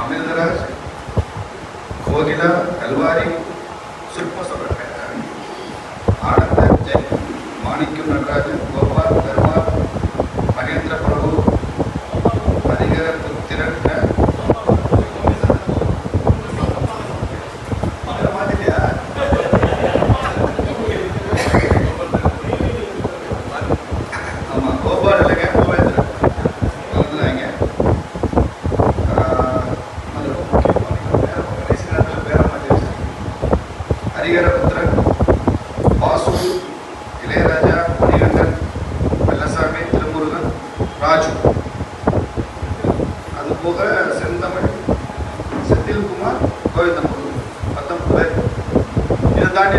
అమీర్దరాజ్ కోగిల కల్వారి శిల్పసభపేట ఆనంద జైన్ మాణిక్యం నటరాజన్ గోపాల్ ధర్మ మహేంద్ర ప్రభు హరిహర తిరట్న ஹரிகரபுத்திரன் வாசு இளையராஜா மணிகண்டன் வெள்ளசாமி திருமுருகன் ராஜு. அதுபோக செந்தமிழ் செந்தில்குமார் கோவிந்தமுருகன். பத்தொன்பது இதை தாண்டி